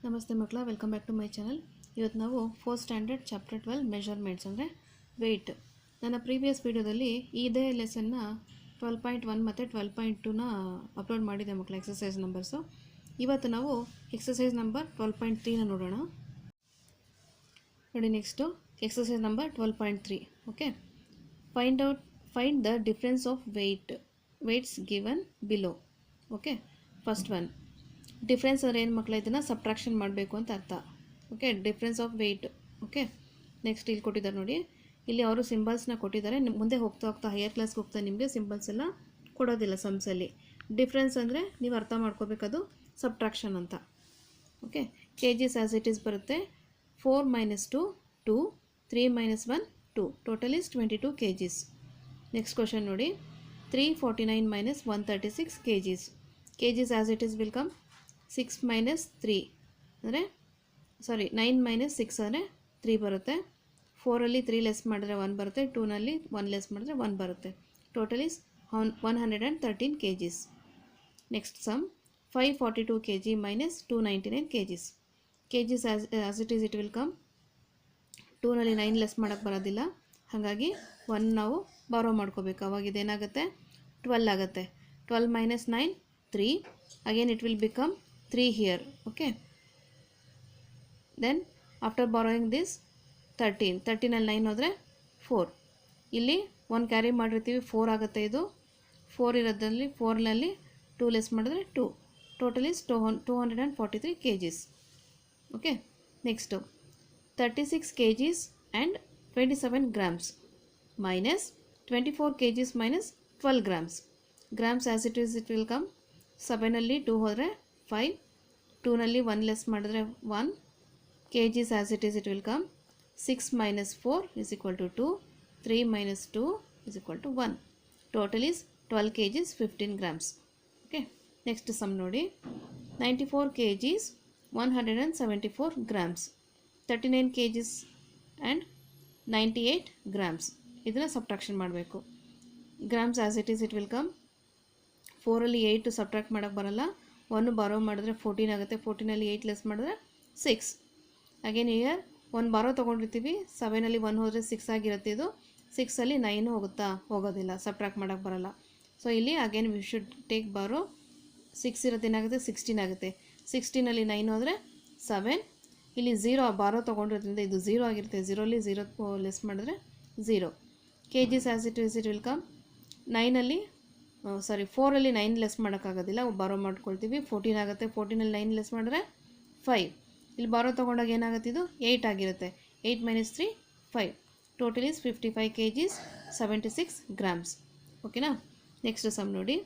ನಮಸ್ತೆ ಮಕ್ಕಳ welcome back to my channel ಇವತ್ತು ನಾವು fourth standard chapter twelve measurements ಅಂದರೆ ವೆಯ್ಟ್ ನನ್ನ ಪ್ರೀವಿಯಸ್ ವೀಡಿಯೋದಲ್ಲಿ ಇದೇ ಲೆಸನ್ನ ಟ್ವೆಲ್ ಪಾಯಿಂಟ್ ಒನ್ ಮತ್ತು ಟ್ವೆಲ್ ಪಾಯಿಂಟ್ ಟೂನ ಅಪ್ಲೋಡ್ ಮಾಡಿದೆ ಮಕ್ಕಳ ಎಕ್ಸಸೈಸ್ ನಂಬರ್ಸು ಇವತ್ತು ನಾವು ಎಕ್ಸಸೈಸ್ ನಂಬರ್ ಟ್ವೆಲ್ ಪಾಯಿಂಟ್ ತ್ರೀನ ನೋಡೋಣ. ನೋಡಿ next exercise number twelve point three okay find out find the difference of weight weights given below okay first one difference ಅಂದರೆ ಏನು ಮಕ್ಕಳ ಇದನ್ನು ಸಬ್ಟ್ರಾಕ್ಷನ್ ಮಾಡಬೇಕು ಅಂತ ಅರ್ಥ. Okay difference of weight okay next ಇಲ್ಲಿ ಕೊಟ್ಟಿದ್ದಾರೆ ನೋಡಿ. ಇಲ್ಲಿ ಅವರು ಸಿಂಬಲ್ಸ್ನ ಕೊಟ್ಟಿದ್ದಾರೆ. ಮುಂದೆ ಹೋಗ್ತಾ ಹೋಗ್ತಾ ಹೈಯರ್ ಕ್ಲಾಸ್ಗೆ ಹೋಗ್ತಾ ನಿಮಗೆ ಸಿಂಬಲ್ಸ್ ಎಲ್ಲ ಕೊಡೋದಿಲ್ಲ ಸಮ್ಸಲ್ಲಿ ಡಿಫ್ರೆನ್ಸ್ ಅಂದರೆ ನೀವು ಅರ್ಥ ಮಾಡ್ಕೋಬೇಕದು ಸಬ್ಟ್ರಾಕ್ಷನ್ ಅಂತ. Okay K Gs as it is ಬರುತ್ತೆ. Four minus two two three minus one two total is twenty two K Gs next question ನೋಡಿ. Three forty nine minus one thirty six K Gs K Gs as it is will come six minus three ಅಂದರೆ sorry nine minus six ಅಂದರೆ three ಬರುತ್ತೆ. ಫೋರಲ್ಲಿ three less ಮಾಡಿದ್ರೆ one ಬರುತ್ತೆ. ಟೂನಲ್ಲಿ one less ಮಾಡಿದ್ರೆ one ಬರುತ್ತೆ. Total is one one hundred and thirteen K Gs next sum five forty two K G minus two ninety nine K Gs K Gs as it is it will come. ಟೂನಲ್ಲಿ nine less ಮಾಡೋಕ್ಕೆ ಬರೋದಿಲ್ಲ. ಹಾಗಾಗಿ one ನಾವು borrow ಮಾಡ್ಕೋಬೇಕು. ಅವಾಗ ಇದೇನಾಗುತ್ತೆ? Twelve ಆಗುತ್ತೆ. Twelve minus nine three. Again it will become three here okay then after this this thirteen ತರ್ಟೀನಲ್ಲಿ nine ಹೋದರೆ four ಇಲ್ಲಿ ಒನ್ ಕ್ಯಾರಿ ಮಾಡಿರ್ತೀವಿ ಫೋರ್ ಆಗುತ್ತೆ ಇದು. ಫೋರ್ ಇರೋದ್ರಲ್ಲಿ ಫೋರ್ನಲ್ಲಿ ಟೂ ಲೆಸ್ ಮಾಡಿದ್ರೆ ಟೂ ಟೋಟಲ್ ಇಸ್ ಟೂ ಹನ್ two hundred and forty three K Gs okay next thirty six K Gs and twenty seven grams minus twenty four K Gs minus twelve grams grams as it is it will come ಸೆವೆನಲ್ಲಿ two ಹೋದರೆ five ಟೂನಲ್ಲಿ one less ಮಾಡಿದ್ರೆ one K Gs as it is it will come six minus four is equal to two three minus two is equal to one total is twelve K Gs fifteen grams okay next sum ನೋಡಿ ninety four K Gs one hundred and seventy four grams thirty nine K Gs and ninety eight grams ಇದನ್ನು subtraction ಮಾಡಬೇಕು grams as it is it will come ಫೋರಲ್ಲಿ eight subtract ಮಾಡೋಕ್ಕೆ ಬರಲ್ಲ one borrow ಮಾಡಿದ್ರೆ fourteen ಆಗುತ್ತೆ. ಫೋರ್ಟೀನಲ್ಲಿ eight less ಮಾಡಿದ್ರೆ six again here one borrow ತೊಗೊಂಡಿರ್ತೀವಿ. ಸೆವೆನಲ್ಲಿ one ಹೋದರೆ six ಆಗಿರುತ್ತೆ ಇದು. ಸಿಕ್ಸಲ್ಲಿ ನೈನ್ ಹೋಗುತ್ತಾ? ಹೋಗೋದಿಲ್ಲ. ಸಬ್ಟ್ರಾಕ್ಟ್ ಮಾಡೋಕ್ಕೆ ಬರೋಲ್ಲ. ಸೊ ಇಲ್ಲಿ again we should take borrow six ಇರುತ್ತೆ. ಏನಾಗುತ್ತೆ? ಸಿಕ್ಸ್ಟೀನ್ ಆಗುತ್ತೆ. ಸಿಕ್ಸ್ಟೀನಲ್ಲಿ ನೈನ್ ಹೋದರೆ ಸೆವೆನ್ ಇಲ್ಲಿ ಝೀರೋ ಬಾರೋ ತೊಗೊಂಡಿರೋದ್ರಿಂದ ಇದು ಝೀರೋ ಆಗಿರುತ್ತೆ. ಝೀರೋಲಿ ಝೀರೋ ಲೆಸ್ ಮಾಡಿದ್ರೆ zero K G as it is it will come ನೈನಲ್ಲಿ sorry ಫೋರಲ್ಲಿ ನೈನ್ ಲೆಸ್ ಮಾಡೋಕ್ಕಾಗೋದಿಲ್ಲ ಬಾರೋ ಮಾಡ್ಕೊಳ್ತೀವಿ. ಫೋರ್ಟೀನ್ ಆಗುತ್ತೆ ಫೋರ್ಟೀನಲ್ಲಿ ನೈನ್ ಲೆಸ್ ಮಾಡಿದ್ರೆ ಫೈವ್ ಇಲ್ಲಿ ಬಾರೋ ತೊಗೊಂಡಾಗ ಏನಾಗುತ್ತೆ ಇದು? ಏಯ್ಟ್ ಆಗಿರುತ್ತೆ. Eight minus three five total is fifty five K Gs seventy six grams ಓಕೆನಾ ನೆಕ್ಸ್ಟ್ ಸಮ್ ನೋಡಿ.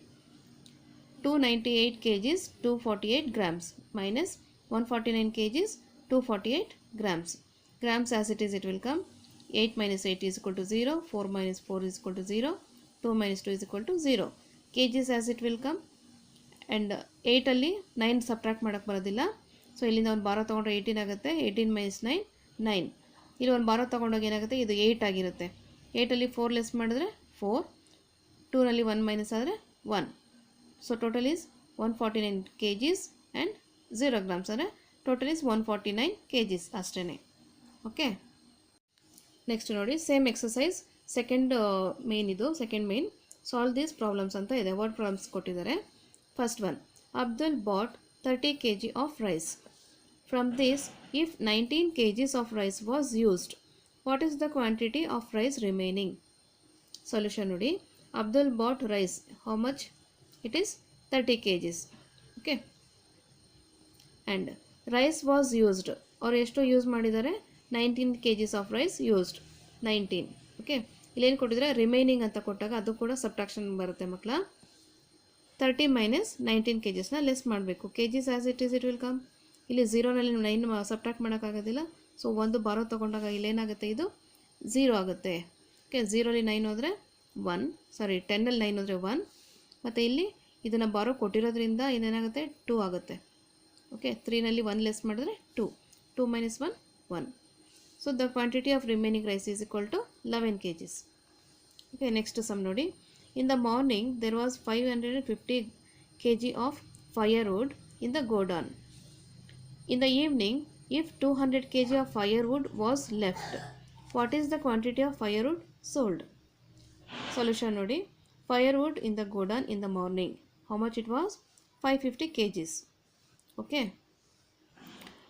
Two ninety eight K Gs two forty eight grams minus one forty nine K Gs two forty eight grams grams as it is it will come eight minus eight is equal to zero four minus four is equal to zero two minus two is equal to zero K Gs as it will come and ಏಯ್ಟಲ್ಲಿ nine subtract ಮಾಡೋಕ್ಕೆ ಬರೋದಿಲ್ಲ. So ಇಲ್ಲಿಂದ ಒಂದು ಬಾರೋ ತೊಗೊಂಡ್ರೆ eighteen ಆಗುತ್ತೆ. Eighteen minus nine nine ಇಲ್ಲಿ ಒಂದು borrow ತೊಗೊಂಡೋಗಿ ಏನಾಗುತ್ತೆ? ಇದು ಏಯ್ಟ್ ಆಗಿರುತ್ತೆ. ಏಯ್ಟಲ್ಲಿ ಫೋರ್ ಲೆಸ್ ಮಾಡಿದ್ರೆ ಫೋರ್ ಟೂನಲ್ಲಿ ಒನ್ ಮೈನಸ್ ಆದರೆ one so total is one forty nine K Gs and zero grams ಅಂದರೆ total is one forty nine K Gs ಅಷ್ಟೇ ಓಕೆ ನೆಕ್ಸ್ಟ್ ನೋಡಿ ಸೇಮ್ ಎಕ್ಸಸೈಸ್ ಸೆಕೆಂಡ್ ಮೇನ್ ಇದು. Second main solve these problems ಅಂತ ಇದೆ. Word problems ಕೊಟ್ಟಿದ್ದಾರೆ? First one Abdul bought thirty K G of rice from this if nineteen K Gs of rice was used what is the quantity of rice remaining solution ನೋಡಿ. Abdul bought rice how much it is thirty K Gs okay and rice was used ಅವ್ರು ಎಷ್ಟು use ಮಾಡಿದ್ದಾರೆ? Nineteen K Gs of rice used nineteen okay ಇಲ್ಲೇನು ಕೊಟ್ಟಿದ್ರೆ remaining ಅಂತ ಕೊಟ್ಟಾಗ ಅದು ಕೂಡ ಸಬ್ಟ್ರಾಕ್ಷನ್ ಬರುತ್ತೆ ಮಕ್ಕಳ ತರ್ಟಿ ಮೈನಸ್ ನೈನ್ಟೀನ್ ಕೆ ಜಿಸ್ನ ಲೆಸ್ ಮಾಡಬೇಕು. K Gs as it is it will come ಇಲ್ಲಿ ಝೀರೋನಲ್ಲಿ ನೈನ್ ಸಬ್ಟ್ರಾಕ್ಟ್ ಮಾಡೋಕ್ಕಾಗೋದಿಲ್ಲ ಸೊ ಒಂದು ಬಾರೋ ತೊಗೊಂಡಾಗ ಇಲ್ಲೇನಾಗುತ್ತೆ ಇದು? ಝೀರೋ ಆಗುತ್ತೆ. ಓಕೆ ಝೀರೋಲಿ ನೈನ್ ಹೋದರೆ ಒನ್ ಸಾರಿ ಟೆನ್ನಲ್ಲಿ ನೈನ್ ಹೋದರೆ ಒನ್ ಮತ್ತು ಇಲ್ಲಿ ಇದನ್ನು ಬಾರೋ ಕೊಟ್ಟಿರೋದ್ರಿಂದ ಇನ್ನೇನಾಗುತ್ತೆ? ಟೂ ಆಗುತ್ತೆ. ಓಕೆ ತ್ರೀನಲ್ಲಿ ಒನ್ ಲೆಸ್ ಮಾಡಿದ್ರೆ two two minus one one so the quantity of remaining rice is equal to Eleven K Gs okay next some ನೋಡಿ in the morning there was five hundred and fifty K G of firewood in the godown In the evening, if 200 kg of firewood was left, what is the quantity of firewood sold? Solution ನೋಡಿ firewood in the godown in the morning. How much it was? 550 kgs. Okay.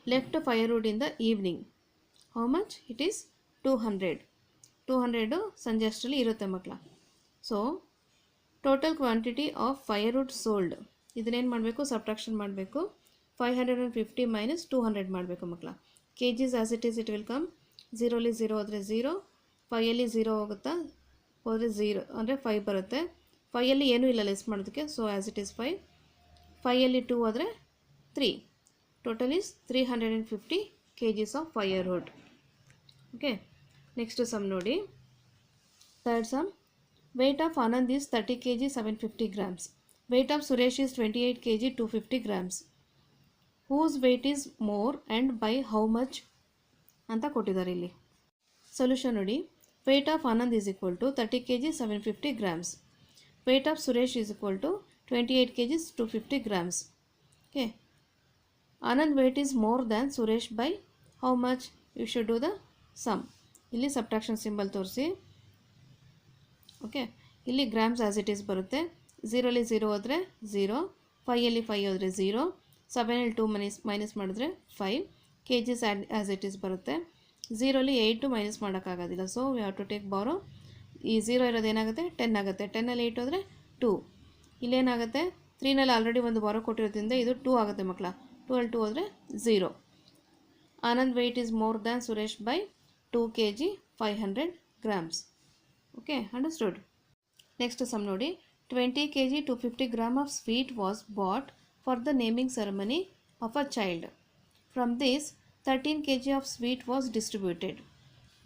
Left firewood in the evening. How much? It is 200. 200 ಸಂಜೆ ಅಷ್ಟರಲ್ಲಿ ಇರುತ್ತೆ ಮಕ್ಕಳ. So total quantity of firewood sold ಇದನ್ನೇನು ಮಾಡಬೇಕು? Subtraction ಮಾಡಬೇಕು. Five hundred and fifty minus two hundred ಮಾಡಬೇಕು ಮಕ್ಕಳ. K Gs as it is it will come ಝೀರೋಲಿ zero ಹೋದರೆ ಝೀರೋ ಫೈಯಲ್ಲಿ ಝೀರೋ ಹೋಗುತ್ತಾ ಹೋದರೆ ಝೀರೋ ಅಂದರೆ ಫೈವ್ ಬರುತ್ತೆ. ಫೈಯಲ್ಲಿ ಏನೂ ಇಲ್ಲ ಲೆಸ್ ಮಾಡೋದಕ್ಕೆ so as it is five ಫೈಯಲ್ಲಿ two ಆದರೆ three total is three hundred and fifty K Gs of firewood okay next sum ನೋಡಿ. Third sum weight of Anand is 30 kg 750 grams. Weight of Suresh is 28 kg 250 grams. Whose weight is more and by how much? ಅಂತ ಕೊಟ್ಟಿದ್ದಾರೆ ಇಲ್ಲಿ. Solution ನೋಡಿ. Two thirty K G seven fifty grams weight of Suresh is equal to twenty eight K Gs two fifty grams okay Anand weight is more than Suresh by how much you should do the sum ಇಲ್ಲಿ subtraction symbol ತೋರಿಸಿ. Okay ಇಲ್ಲಿ grams as it is ಬರುತ್ತೆ. ಝೀರೋಲಿ zero ಹೋದರೆ zero ಫೈಯಲ್ಲಿ five ಹೋದರೆ zero ಸೆವೆನಲ್ಲಿ two minus minus ಮಾಡಿದ್ರೆ five K Gs add as it is ಬರುತ್ತೆ. ಝೀರೋಲಿ ಏಯ್ಟು ಮೈನಸ್ ಮಾಡೋಕ್ಕಾಗೋದಿಲ್ಲ. So we have to take borrow ಈ ಝೀರೋ ಇರೋದು ಏನಾಗುತ್ತೆ? ಟೆನ್ ಆಗುತ್ತೆ. ಟೆನ್ನಲ್ಲಿ ಏಯ್ಟ್ ಹೋದರೆ ಟೂ ಇಲ್ಲೇನಾಗುತ್ತೆ? ತ್ರೀನಲ್ಲಿ ಆಲ್ರೆಡಿ ಒಂದು ಬಾರೋ ಕೊಟ್ಟಿರೋದ್ರಿಂದ ಇದು ಟೂ ಆಗುತ್ತೆ ಮಕ್ಕಳ. ಟೂ ಅಲ್ಲಿ ಟೂ ಹೋದರೆ zero Anand weight is more than Suresh by two K G five hundred grams okay understood next sum ನೋಡಿ twenty K G two fifty gram of sweet was bought for the naming ceremony of a child from this thirteen K G of sweet was distributed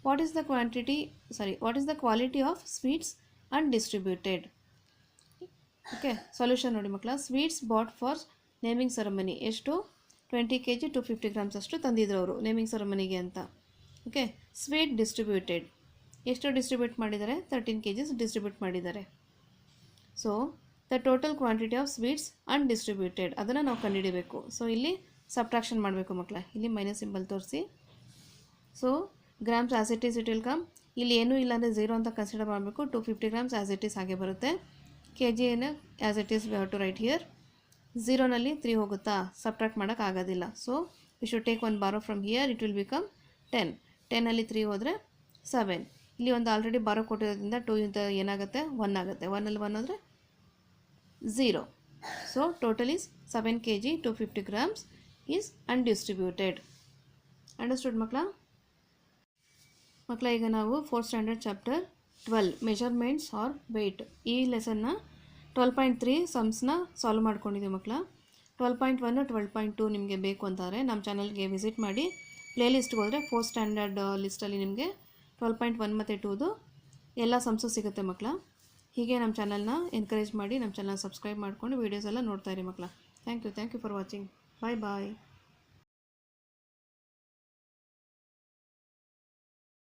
what is the quantity sorry what is the quality of sweets and distributed okay solution ನೋಡಿ ಮಕ್ಕಳ sweets bought for naming ceremony ಎಷ್ಟು twenty K G two fifty grams ಅಷ್ಟು ತಂದಿದ್ರು ಅವರು naming ಸೆರೆಮನಿಗೆ ಅಂತ. Okay sweet distributed ಎಷ್ಟು distribute ಮಾಡಿದ್ದಾರೆ? ತರ್ಟೀನ್ ಕೆ ಜಿಸ್ ಡಿಸ್ಟ್ರಿಬ್ಯೂಟ್ ಮಾಡಿದ್ದಾರೆ. So the total quantity of sweets undistributed ಅದನ್ನು ನಾವು ಕಂಡುಹಿಡಬೇಕು. ಸೊ ಇಲ್ಲಿ ಸಬ್ಟ್ರಾಕ್ಷನ್ ಮಾಡಬೇಕು ಮಕ್ಕಳ ಇಲ್ಲಿ ಮೈನಸ್ ಸಿಂಬಲ್ ತೋರಿಸಿ. So grams as it is it will come ಇಲ್ಲಿ ಏನೂ ಇಲ್ಲ ಅಂದರೆ ಝೀರೋ ಅಂತ ಕನ್ಸಿಡರ್ ಮಾಡಬೇಕು. Two fifty grams as it is ಹಾಗೆ ಬರುತ್ತೆ. ಕೆ ಜಿ ಏನು as it is to write here ಝೀರೋನಲ್ಲಿ three ಹೋಗುತ್ತಾ? ಸಬ್ಟ್ರಾಕ್ಟ್ ಮಾಡೋಕ್ಕಾಗೋದಿಲ್ಲ so we should take one borrow from here it will become ten ಟೆನ್ನಲ್ಲಿ three ಹೋದರೆ seven. ಇಲ್ಲಿ ಒಂದು already ಬಾರೋ ಕೊಟ್ಟಿರೋದ್ರಿಂದ two ಇಂತ ಏನಾಗುತ್ತೆ? ಒನ್ ಆಗುತ್ತೆ. ಒನ್ನಲ್ಲಿ ಒನ್ ಅಂದರೆ zero so total is seven K G to fifty grams is undistributed understood ಮಕ್ಕಳ? ಮಕ್ಕಳ, ಈಗ ನಾವು fourth standard chapter twelve measurements are weight ಈ ಲೆಸನ್ನ ಟ್ವೆಲ್ ಪಾಯಿಂಟ್ ತ್ರೀ ಸಮ್ಸ್ನ ಸಾಲ್ವ್ ಮಾಡ್ಕೊಂಡಿದ್ದೀವಿ ಮಕ್ಕಳ. Twelve point one twelve point two ನಿಮಗೆ ಬೇಕು ಅಂತಾರೆ. ನಮ್ಮ ಚಾನಲ್ಗೆ ವಿಸಿಟ್ ಮಾಡಿ ಪ್ಲೇ ಲಿಸ್ಟ್ಗೆ ಹೋದರೆ ಫೋರ್ ಸ್ಟ್ಯಾಂಡರ್ಡ್ ಲಿಸ್ಟಲ್ಲಿ ನಿಮಗೆ ಟ್ವೆಲ್ ಪಾಯಿಂಟ್ ಒನ್ ಮತ್ತು ಟೂದು ಎಲ್ಲ ಸಂಸು ಸಿಗುತ್ತೆ ಮಕ್ಕಳ ಹೀಗೆ ನಮ್ಮ ಚಾನಲ್ನ ಎನ್ಕರೇಜ್ ಮಾಡಿ ನಮ್ಮ ಚಾನಲ್ ಸಬ್ಸ್ಕ್ರೈಬ್ ಮಾಡ್ಕೊಂಡು ವೀಡಿಯೋಸ್ ಎಲ್ಲ ನೋಡ್ತಾ ಮಕ್ಕಳ thank you thank you for watching bye bye